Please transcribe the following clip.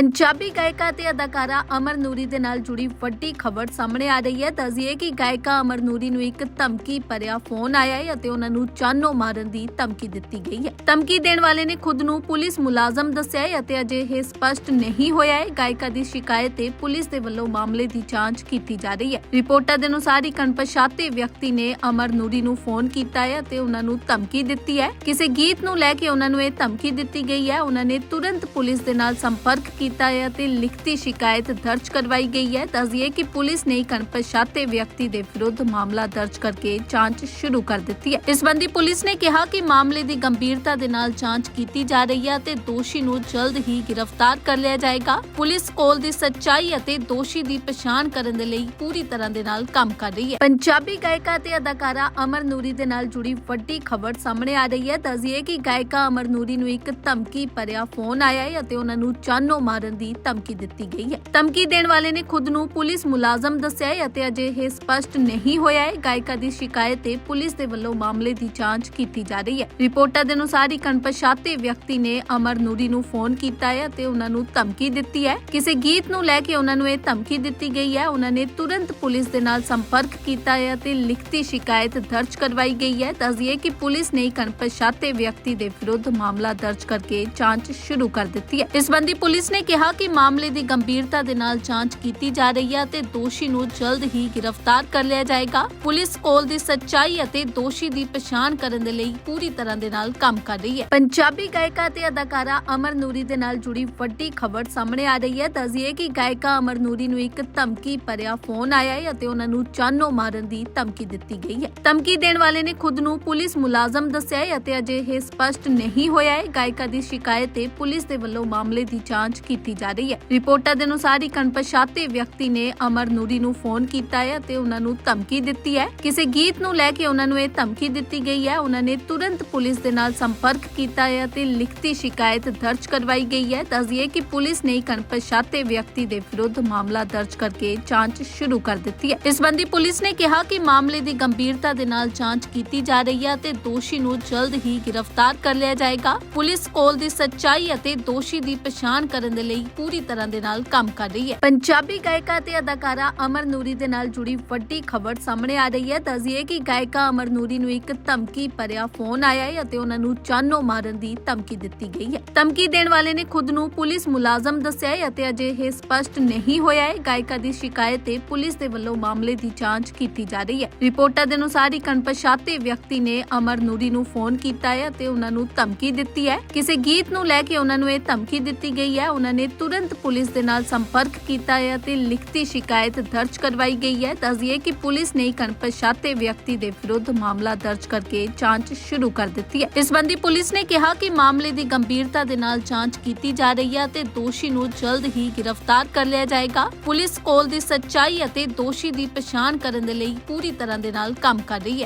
ਪੰਜਾਬੀ ਗਾਇਕਾ ਤੇ ਅਦਾਕਾਰਾ ਅਮਰ ਨੂਰੀ ਦੇ ਨਾਲ ਜੁੜੀ ਵੱਡੀ ਖਬਰ ਸਾਹਮਣੇ ਆ ਰਹੀ ਹੈ। ਦੱਸਦੀਏ ਕਿ ਗਾਇਕਾ ਅਮਰ ਨੂਰੀ ਨੂੰ ਇੱਕ ਧਮਕੀ ਭਰਿਆ ਫੋਨ ਆਇਆ ਹੈ ਅਤੇ ਉਹਨਾਂ ਨੂੰ ਜਾਨੋਂ ਮਾਰਨ ਦੀ ਧਮਕੀ ਦਿੱਤੀ ਗਈ ਹੈ। ਧਮਕੀ ਦੇਣ ਵਾਲੇ ਨੇ ਖੁਦ ਨੂੰ ਪੁਲਿਸ ਮੁਲਾਜ਼ਮ ਦੱਸਿਆ ਹੈ ਅਤੇ ਅਜੇ ਇਹ ਸਪਸ਼ਟ ਨਹੀਂ ਹੋਇਆ ਹੈ। ਗਾਇਕਾ ਦੀ ਸ਼ਿਕਾਇਤ ਤੇ ਪੁਲਿਸ ਦੇ ਵੱਲੋਂ ਮਾਮਲੇ ਦੀ ਜਾਂਚ ਕੀਤੀ ਜਾ ਰਹੀ ਹੈ। ਰਿਪੋਰਟਾਂ ਦੇ ਅਨੁਸਾਰ ਇੱਕ ਅਣਪਛਾਤੇ ਵਿਅਕਤੀ ਨੇ ਅਮਰ ਨੂਰੀ ਨੂੰ ਫੋਨ ਕੀਤਾ ਹੈ ਅਤੇ ਉਹਨਾਂ ਨੂੰ ਧਮਕੀ ਦਿੱਤੀ ਹੈ। ਕਿਸੇ ਗੀਤ ਨੂੰ ਲੈ ਕੇ ਉਹਨਾਂ ਨੂੰ ਇਹ ਧਮਕੀ ਦਿੱਤੀ ਗਈ ਹੈ। ਉਹਨਾਂ ਨੇ ਤੁਰੰਤ ਪੁਲਿਸ ਦੇ ਨਾਲ ਸੰਪਰਕ ਕੀਤਾ ਹੈ ਅਤੇ ਲਿਖਤੀ ਸ਼ਿਕਾਇਤ ਦਰਜ ਕਰਵਾਈ ਗਈ ਹੈ। ਦੱਸਦੀਏ ਕਿ ਪੁਲਿਸ ਨੇ ਇੱਕ ਅਣਪਛਾਤੇ ਵਿਅਕਤੀ ਦੇ ਵਿਰੁੱਧ ਮਾਮਲਾ ਦਰਜ ਕਰਕੇ ਜਾਂਚ ਸ਼ੁਰੂ ਕਰ ਦਿੱਤੀ ਹੈ। ਇਸ ਸੰਬੰਧੀ ਪੁਲਿਸ ਨੇ ਕਿਹਾ ਕਿ ਮਾਮਲੇ ਦੀ ਗੰਭੀਰਤਾ ਦੇ ਨਾਲ ਜਾਂਚ ਕੀਤੀ ਜਾ ਰਹੀ ਹੈ ਅਤੇ ਦੋਸ਼ੀ ਨੂੰ ਜਲਦ ਹੀ ਗ੍ਰਿਫਤਾਰ ਕਰ ਲਿਆ ਜਾਏਗਾ। ਪੁਲਿਸ ਕੋਲ ਦੀ ਸੱਚਾਈ ਅਤੇ ਦੋਸ਼ੀ ਦੀ ਪਛਾਣ ਕਰਨ ਦੇ ਲਈ ਪੂਰੀ ਤਰ੍ਹਾਂ ਦੇ ਨਾਲ ਕੰਮ ਕਰ ਰਹੀ ਹੈ। ਪੰਜਾਬੀ ਗਾਇਕਾ ਤੇ ਅਦਾਕਾਰਾ ਅਮਰ ਨੂਰੀ ਦੇ ਨਾਲ ਜੁੜੀ ਵੱਡੀ ਖਬਰ ਸਾਹਮਣੇ ਆ ਰਹੀ ਹੈ। ਦੱਸਦੀਏ ਕਿ ਗਾਇਕਾ ਅਮਰ ਨੂਰੀ ਨੂੰ ਇੱਕ ਧਮਕੀ ਭਰਿਆ ਫੋਨ ਆਇਆ ਹੈ ਅਤੇ ਉਹਨਾਂ ਨੂੰ ਚਾਨੋ ਮਾਰ ਮਾਰਨ ਦੀ ਧਮਕੀ ਦਿੱਤੀ ਗਈ ਹੈ। ਧਮਕੀ ਦੇਣ ਵਾਲੇ ਨੇ ਖੁਦ ਨੂੰ ਪੁਲਿਸ ਮੁਲਾਜ਼ਮ ਦੱਸਿਆ ਹੈ ਅਤੇ ਅਜੇ ਇਹ ਸਪਸ਼ਟ ਨਹੀਂ ਹੋਇਆ ਹੈ। ਗਾਇਕਾ ਦੀ ਸ਼ਿਕਾਇਤ ਤੇ ਪੁਲਿਸ ਦੇ ਵੱਲੋਂ ਮਾਮਲੇ ਦੀ ਜਾਂਚ ਕੀਤੀ ਜਾ ਰਹੀ ਹੈ। ਰਿਪੋਰਟਾਂ ਦੇ ਅਨੁਸਾਰ ਇੱਕ ਅਣਪਛਾਤੇ ਵਿਅਕਤੀ ਨੇ ਅਮਰ ਨੂਰੀ ਨੂੰ ਫੋਨ ਕੀਤਾ ਹੈ ਅਤੇ ਉਹਨਾਂ ਨੂੰ ਧਮਕੀ ਦਿੱਤੀ ਹੈ। ਕਿਸੇ ਗੀਤ ਨੂੰ ਲੈ ਕੇ ਉਹਨਾਂ ਨੂੰ ਇਹ ਧਮਕੀ ਦਿੱਤੀ ਗਈ ਹੈ। ਉਹਨਾਂ ਨੇ ਤੁਰੰਤ ਪੁਲਿਸ ਦੇ ਨਾਲ ਸੰਪਰਕ ਕੀਤਾ ਹੈ ਅਤੇ ਲਿਖਤੀ ਸ਼ਿਕਾਇਤ ਦਰਜ ਕਰਵਾਈ ਗਈ ਹੈ। ਦੱਸਦੀਏ ਕਿ ਪੁਲਿਸ ਨੇ ਇੱਕ ਅਣਪਛਾਤੇ ਵਿਅਕਤੀ ਦੇ ਵਿਰੁੱਧ ਮਾਮਲਾ ਦਰਜ ਕਰਕੇ ਜਾਂਚ ਸ਼ੁਰੂ ਕਰ ਦਿੱਤੀ ਹੈ। ਇਸ ਸੰਬੰਧੀ ਪੁਲਿਸ ਨੇ ਕਿਹਾ ਕਿ ਮਾਮਲੇ ਦੀ ਗੰਭੀਰਤਾ ਦੇ ਨਾਲ ਜਾਂਚ ਕੀਤੀ ਜਾ ਰਹੀ ਹੈ ਤੇ ਦੋਸ਼ੀ ਨੂੰ ਜਲਦ ਹੀ ਗ੍ਰਿਫਤਾਰ ਕਰ ਲਿਆ ਜਾਏਗਾ। ਪੁਲਿਸ ਕੋਲ ਦੀ ਸੱਚਾਈ ਅਤੇ ਦੋਸ਼ੀ ਦੀ ਪਛਾਣ ਕਰਨ ਦੇ ਲਈ ਪੂਰੀ ਤਰ੍ਹਾਂ ਦੇ ਨਾਲ ਕੰਮ ਕਰ ਰਹੀ ਹੈ। ਪੰਜਾਬੀ ਗਾਇਕਾ ਤੇ ਅਦਾਕਾਰਾ ਅਮਰ ਨੂਰੀ ਦੇ ਨਾਲ ਜੁੜੀ ਵੱਡੀ ਖਬਰ ਸਾਹਮਣੇ ਆ ਰਹੀ ਹੈ। ਦੱਸਦੀਏ ਕਿ ਗਾਇਕਾ ਅਮਰ ਨੂਰੀ ਨੂੰ ਇੱਕ ਧਮਕੀ ਭਰਿਆ ਫੋਨ ਆਇਆ ਹੈ ਅਤੇ ਉਹਨਾਂ ਨੂੰ ਚਾਨੋ ਮਾਰਨ ਦੀ ਧਮਕੀ ਦਿੱਤੀ ਗਈ ਹੈ। ਧਮਕੀ ਦੇਣ ਵਾਲੇ ਨੇ ਖੁਦ ਨੂੰ ਪੁਲਿਸ ਮੁਲਾਜ਼ਮ ਦੱਸਿਆ ਹੈ ਅਤੇ ਅਜੇ ਇਹ ਸਪਸ਼ਟ ਨਹੀਂ ਹੋਇਆ ਹੈ। ਗਾਇਕਾ ਦੀ ਸ਼ਿਕਾਇਤ ਤੇ ਪੁਲਿਸ ਦੇ ਵੱਲੋਂ ਮਾਮਲੇ ਦੀ ਜਾਂਚ ਕੀਤੀ ਜਾ ਰਹੀ ਹੈ। ਰਿਪੋਰਟਾਂ ਦੇ ਅਨੁਸਾਰ ਇੱਕ ਅਣਪਛਾਤੇ ਵਿਅਕਤੀ ਨੇ ਅਮਰ ਨੂਰੀ ਨੂੰ ਫੋਨ ਕੀਤਾ ਹੈ ਅਤੇ ਉਹਨਾਂ ਨੂੰ ਧਮਕੀ ਦਿੱਤੀ ਹੈ। ਕਿਸੇ ਗੀਤ ਨੂੰ ਲੈ ਕੇ ਉਹਨਾਂ ਨੂੰ ਇਹ ਧਮਕੀ ਦਿੱਤੀ ਗਈ ਹੈ। ਉਹਨਾਂ ਨੇ ਤੁਰੰਤ ਪੁਲਿਸ ਦੇ ਨਾਲ ਸੰਪਰਕ ਕੀਤਾ ਹੈ ਅਤੇ ਲਿਖਤੀ ਸ਼ਿਕਾਇਤ ਦਰਜ ਕਰਵਾਈ ਗਈ ਹੈ। ਦੱਸਦੀਏ ਕਿ ਪੁਲਿਸ ਨੇ ਇੱਕ ਅਣਪਛਾਤੇ ਵਿਅਕਤੀ ਦੇ ਵਿਰੁੱਧ ਮਾਮਲਾ ਦਰਜ ਕਰਕੇ ਜਾਂਚ ਸ਼ੁਰੂ ਕਰ ਦਿੱਤੀ ਹੈ। ਇਸ ਸੰਬੰਧੀ ਪੁਲਿਸ ਨੇ ਕਿਹਾ ਕਿ ਮਾਮਲੇ ਦੀ ਗੰਭੀਰਤਾ ਦੇ ਨਾਲ ਜਾਂਚ ਕੀਤੀ ਜਾ ਰਹੀ ਹੈ ਅਤੇ ਦੋਸ਼ੀ ਨੂੰ ਜਲਦ ਹੀ ਗ੍ਰਿਫਤਾਰ ਕਰ ਲਿਆ ਜਾਏਗਾ। ਪੁਲਿਸ ਕੋਲ ਦੀ ਸੱਚਾਈ ਅਤੇ ਦੋਸ਼ੀ ਦੀ ਪਛਾਣ ਕਰਨ ਦੇ ਲਈ ਪੂਰੀ ਤਰ੍ਹਾਂ ਦੇ ਨਾਲ ਕੰਮ ਕਰ ਰਹੀ ਹੈ। ਪੰਜਾਬੀ ਗਾਇਕਾ ਤੇ ਅਦਾਕਾਰਾ ਅਮਰ ਨੂਰੀ ਦੇ ਨਾਲ ਜੁੜੀ ਵੱਡੀ ਖਬਰ ਸਾਹਮਣੇ ਆ ਰਹੀ ਹੈ। ਦੱਸਦੀਏ ਕਿ ਗਾਇਕਾ ਅਮਰ ਨੂਰੀ ਨੂੰ ਇੱਕ ਧਮਕੀ ਭਰਿਆ ਫੋਨ ਆਇਆ ਹੈ ਅਤੇ ਉਹਨਾਂ ਨੂੰ ਜਾਨੋਂ ਮਾਰਨ ਦੀ ਧਮਕੀ ਦਿੱਤੀ ਗਈ ਹੈ। ਧਮਕੀ ਦੇਣ ਵਾਲੇ ਨੇ ਖੁਦ ਨੂੰ ਪੁਲਿਸ ਮੁਲਾਜ਼ਮ ਦੱਸਿਆ ਹੈ ਅਤੇ ਅਜੇ ਇਹ ਸਪਸ਼ਟ ਨਹੀਂ ਹੋਇਆ ਹੈ। ਗਾਇਕਾ ਦੀ ਸ਼ਿਕਾਇਤ ਤੇ ਪੁਲਿਸ ਦੇ ਵੱਲੋਂ ਮਾਮਲੇ ਦੀ ਜਾਂਚ ਕੀਤੀ ਜਾ ਰਹੀ ਹੈ। ਰਿਪੋਰਟਾਂ ਦੇ ਅਨੁਸਾਰ ਇੱਕ ਅਣਪਛਾਤੇ ਵਿਅਕਤੀ ਨੇ ਅਮਰ ਨੂਰੀ ਨੂੰ ਫੋਨ ਕੀਤਾ ਹੈ ਅਤੇ ਉਹਨਾਂ ਨੂੰ ਧਮਕੀ ਦਿੱਤੀ ਹੈ। ਕਿਸੇ ਗੀਤ ਨੂੰ ਲੈ ਕੇ ਉਹਨਾਂ ਨੂੰ ਇਹ ਧਮਕੀ ਦਿੱਤੀ ਗਈ ਹੈ। ਉਹਨਾਂ ਨੇ ਤੁਰੰਤ ਪੁਲਿਸ ਦੇ ਨਾਲ ਸੰਪਰਕ ਕੀਤਾ ਹੈ ਅਤੇ ਲਿਖਤੀ ਸ਼ਿਕਾਇਤ ਦਰਜ ਕਰਵਾਈ ਗਈ ਹੈ। ਦੱਸਦੀਏ ਕਿ ਪੁਲਿਸ ਨੇ ਇੱਕ ਅਣਪਛਾਤੇ ਵਿਅਕਤੀ ਦੇ ਵਿਰੁੱਧ ਮਾਮਲਾ ਦਰਜ ਕਰਕੇ ਜਾਂਚ ਸ਼ੁਰੂ ਕਰ ਦਿੱਤੀ ਹੈ। ਇਸ ਸੰਬੰਧੀ ਪੁਲਿਸ ਨੇ ਕਿਹਾ ਕਿ ਮਾਮਲੇ ਦੀ ਗੰਭੀਰਤਾ ਦੇ ਨਾਲ ਜਾਂਚ ਕੀਤੀ ਜਾ ਰਹੀ ਹੈ ਅਤੇ ਦੋਸ਼ੀ ਨੂੰ ਜਲਦ ਹੀ ਗ੍ਰਿਫਤਾਰ ਕਰ ਲਿਆ ਜਾਏਗਾ। ਪੁਲਿਸ ਕੋਲ ਦੀ ਸੱਚਾਈ ਅਤੇ ਦੋਸ਼ੀ ਦੀ ਪਛਾਣ ਕਰਨ ਦੇ ਲਈ ਪੂਰੀ ਤਰ੍ਹਾਂ ਦੇ ਨਾਲ ਕੰਮ ਕਰ ਰਹੀ ਹੈ।